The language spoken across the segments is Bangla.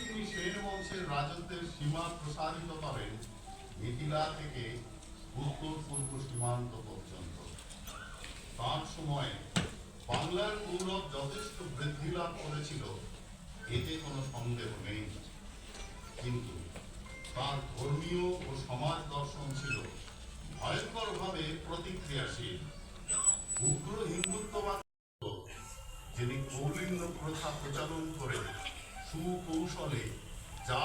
তিনি সেন বংশের রাজত্বের সীমা প্রসারিত করেন মিথিলা থেকে উত্তর পূর্ব সীমান্ত পর্যন্ত তার সময়ে বাংলার গৌরব যথেষ্ট বৃদ্ধি লাভ করেছিল এতে কোনো সন্দেহ নেই কিন্তু তার ধর্মীয় ও সমাজ দর্শন ছিল ভয়ঙ্করভাবে প্রতিক্রিয়াশীল উগ্র হিন্দুত্ববাদ যিনি কৌলিন্য প্রথা প্রচলন করে সুকৌশলে যা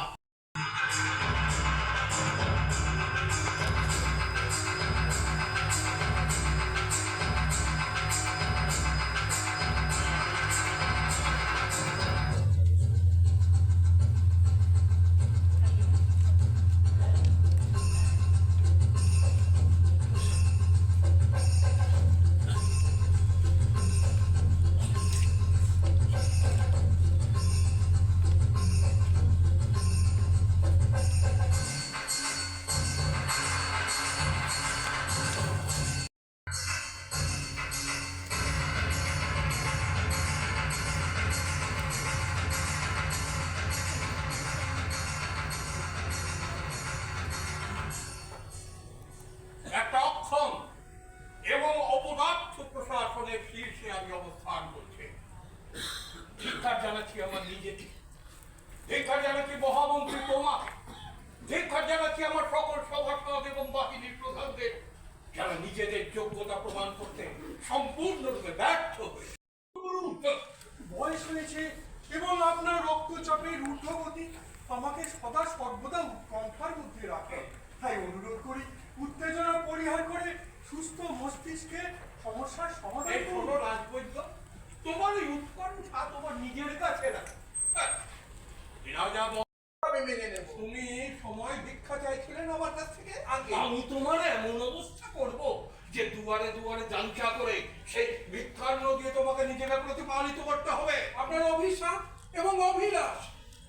প্রধানদের যারা নিজেদের যোগ্যতা প্রমাণ করতে সম্পূর্ণরূপে ব্যর্থ হয়েছে বয়স হয়েছে এবং আপনার রক্তচাপের ঊর্ধ্বগতি আমাকে সদা সর্বদা উৎকণ্ঠার মধ্যে রাখে। তাই অনুরোধ করি উত্তেজনা পরিহার করে সুস্থ মস্তিষ্কে সমস্যার সমাধান করুন। রাজবৈদ্য তোমার এই উৎকণ্ঠা তোমার নিজের কাছে না হ্যাঁ, রাজা বল- আমি মেনে নেব তুমি সময় ভিক্ষা চাইছিলেন আমার কাছ থেকে আগে। আমি তোমার এমন অবস্থা করব যে দুয়ারে দুয়ারে জাঞ্চা করে সেই ভিক্ষার দিয়ে তোমাকে নিজেকে প্রতিপালিত করতে হবে। আপনার অভিশাপ এবং অভিলাষ।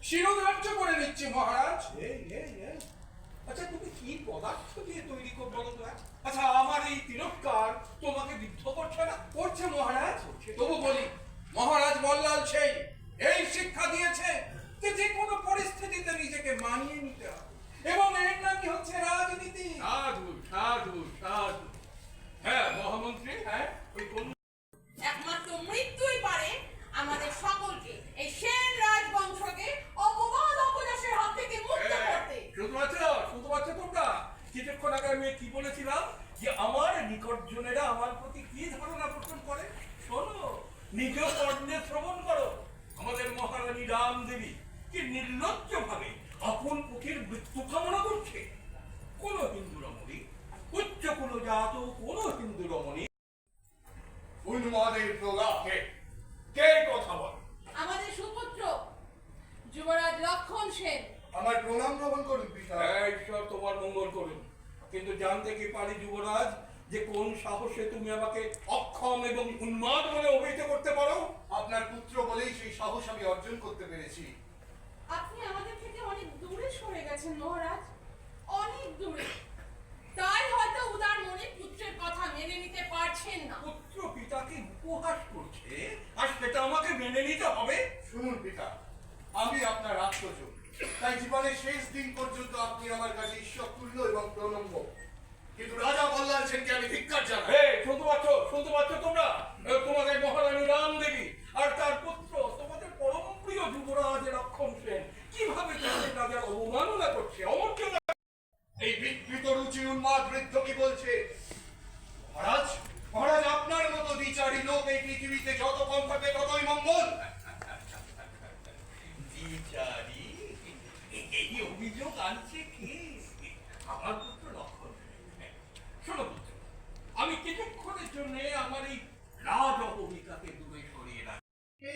শিরোধার্য করে নিচ্ছি মহারাজ। এই, এই, এই। আচ্ছা তুমি কি পদার্থ দিয়ে তৈরি করব বলো তো, হ্যাঁ? আচ্ছা আমার এই তিরস্কার তোমাকে বিদ্ধ করছে না করছে মহারাজ তবু বলি মহারাজ মল্লাল সেই এই শিক্ষা দিয়েছে যে যে কোনো পরিস্থিতিতে নিজেকে মানিয়ে নিতে হবে এবং এর নামই হচ্ছে রাজনীতি সাধু সাধু সাধু হ্যাঁ মহামন্ত্রী হ্যাঁ ওই কোন একমাত্র মৃত্যুই পারে আমাদের সকলকে এই সেন রাজবংশকে অপবাদ অপযশের হাত থেকে মুক্ত করতে শুধুমাত্র শুধুমাত্র তোমরা কিছুক্ষণ আগে আমি কি বলেছিলাম যে আমার নিকটজনেরা আমার প্রতি কি ধারণা পোষণ করে? শোনো নিজ কর্ণে শ্রবণ করো। আমাদের মহারানী রাম দেবী কি নির্লজ্জ ভাবে আপন পুত্রের মৃত্যু কামনা করছে? কোন হিন্দু রমণী উচ্চ কুল জাত কোন হিন্দু রমণী। উন্মাদের প্রলাপে কে কথা বলে? আমাদের সুপুত্র যুবরাজ লক্ষণ সেন। আমার প্রণাম গ্রহণ করুন পিতা। ঈশ্বর তোমার মঙ্গল করুন। কিন্তু জানতে কি পারি যুবরাজ যে কোন সাহসে তুমি আমাকে অক্ষম এবং উন্মাদ বলে অভিহিত করতে পারো? আপনার পুত্র বলেই সেই সাহস আমি অর্জন করতে পেরেছি। আপনি আমাদের থেকে অনেক দূরে সরে গেছেন মহারাজ। অনেক দূরে। তাই হয়তো উদার মনে পুত্রের কথা মেনে নিতে পারছেন না পুত্র পিতাকে উপহাস করছে আর সেটা আমাকে মেনে নিতে হবে শুনুন পিতা আমি আপনার আত্মজ তাই জীবনের শেষ দিন পর্যন্ত আপনি আমার কাছে ঈশ্বর তুল্য এবং প্রণম্য কিন্তু রাজা বল্লাল সেনকে আমি ধিক্কার জানাই হে শুনতে পাচ্ছ শুনতে পাচ্ছ তোমরা এ, তোমাদের মহারানী রাম দেবী আর তার পুত্র তোমাদের পরম প্রিয় যুবরাজ লক্ষণ সেন কীভাবে তোমাদের রাজার অবমাননা করছে অমর্যাদা এই বিকৃত রুচি উন্মাদ বৃদ্ধ কি বলছে মহারাজ মহারাজ আপনার মতো বিচারী লোক এই কম থাকবে ততই মঙ্গল। বিচারি এই অভিযোগ আনছে কে? আমার পুত্র লক্ষণ। শোনো পুত্র আমি কিছুক্ষণের জন্য আমার এই রাজ অপবিকাকে দূরে সরিয়ে রাখি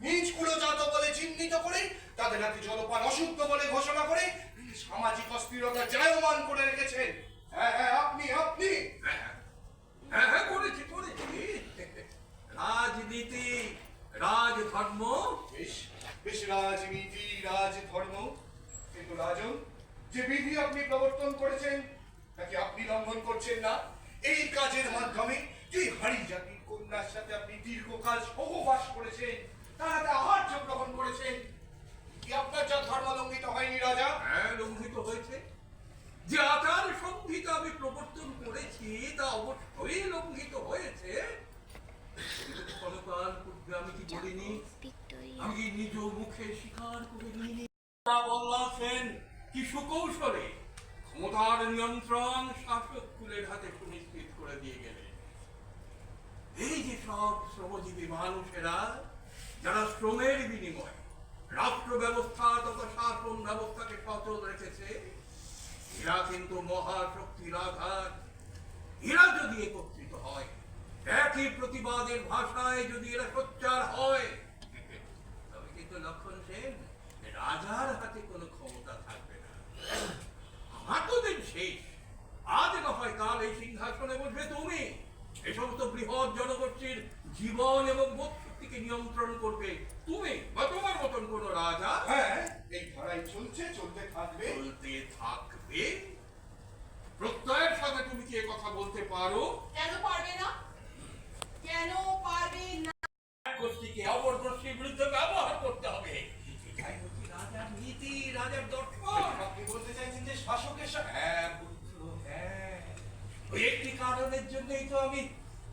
নিজ কুলজাত বলে চিহ্নিত করে তাদের হাতে জলপান অশুদ্ধ বলে ঘোষণা করে সামাজিক অস্থিরতা জায়মান করে রেখেছেন। হ্যাঁ হ্যাঁ আপনি আপনি। হ্যাঁ হ্যাঁ করেছি করেছি রাজনীতি রাজ ধর্ম বেশ রাজনীতি রাজধর্ম। কিন্তু রাজন যে বিধি আপনি প্রবর্তন করেছেন তাকে আপনি লঙ্ঘন করছেন না। এই কাজের মাধ্যমে যে হারি জাতি কন্যার সাথে আপনি দীর্ঘকাল সহবাস করেছেন তারা আহার্য গ্রহণ করেছেন কি আপনার যা ধর্ম লঙ্ঘিত হয়নি রাজা? হ্যাঁ লঙ্ঘিত হয়েছে। যে আচার সংহিতা আমি প্রবর্তন করেছি তা অবশ্যই লঙ্ঘিত হয়েছে। কি বলিনি? আমি কি নিজ মুখে স্বীকার করে নিইনি বল্লা সেন কি সুকৌশলে ক্ষমতার নিয়ন্ত্রণ শাসক কুলের হাতে সুনিশ্চিত করে দিয়ে গেলেন এই যে সব শ্রমজীবী মানুষেরা যারা শ্রমের বিনিময়ে রাষ্ট্র ব্যবস্থা তথা শাসন ব্যবস্থাকে সচল রেখেছে এরা কিন্তু মহাশক্তির আঘাত এরা যদি একত্রিত হয় একই প্রতিবাদের ভাষায় যদি এরা সোচ্চার হয় তবে কিন্তু লক্ষণ সেন রাজার হাতে কোনো ক্ষমতা থাকবে না। আমার তো দিন শেষ। আজ না হয় কাল এই সিংহাসনে বসবে তুমি। এ সমস্ত বৃহৎ জনগোষ্ঠীর জীবন এবং নিয়ন্ত্রণ করবে তুমি বা তোমার মতন কোন রাজা? হ্যাঁ এই ধারায় চলছে চলতে থাকবে। বলতে থাকবে? প্রত্যয়ের সাথে তুমি কি কথা বলতে পারো কেন পারবে না কেন পারবে না এক গোষ্ঠীকে অপর গোষ্ঠীর বিরুদ্ধে ব্যবহার করতে হবে এটাই হচ্ছে রাজার নীতি রাজার আপনি বলতে চাইছেন যে শাসকের হ্যাঁ পুত্র হ্যাঁ। ওই একটি কারণের জন্যই তো আমি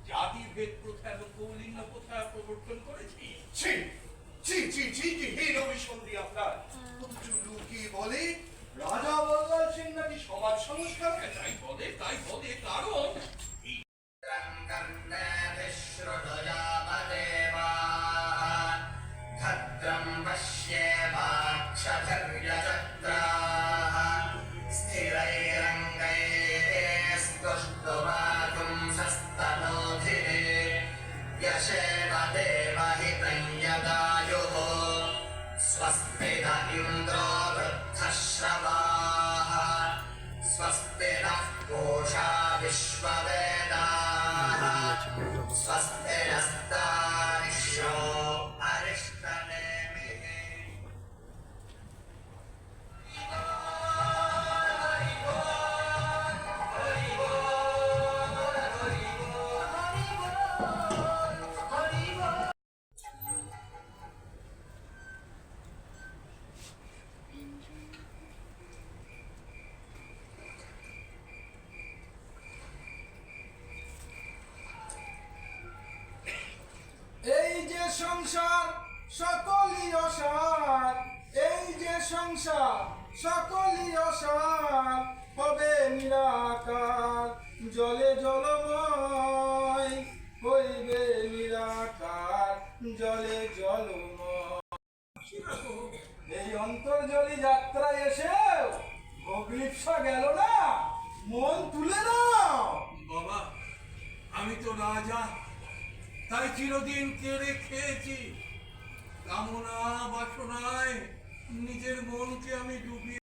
জাতির ভেদ প্রথা এবং কৌলিন্য প্রথা প্রবর্তন করেছি। ছি ছি ছি ছি হীন অভিসন্ধি আপনার। চুলু কি বলে রাজা বল্লাল সেন নাকি সমাজ সংস্কার? তাই বলে তাই বলে কারণ সংসার, সকলই অসার, হবে নিরাকার, জলে জলময়, হইবে নিরাকার, জলে জলময়। এই অন্তর্জলি যাত্রায় এসে অগ্লিপসা গেল না, মন তুলে নাও। বাবা, আমি তো রাজা তাই চিরদিন কেড়ে খেয়েছি। কামনা বাসনায় নিজের মনকে আমি ডুবিয়ে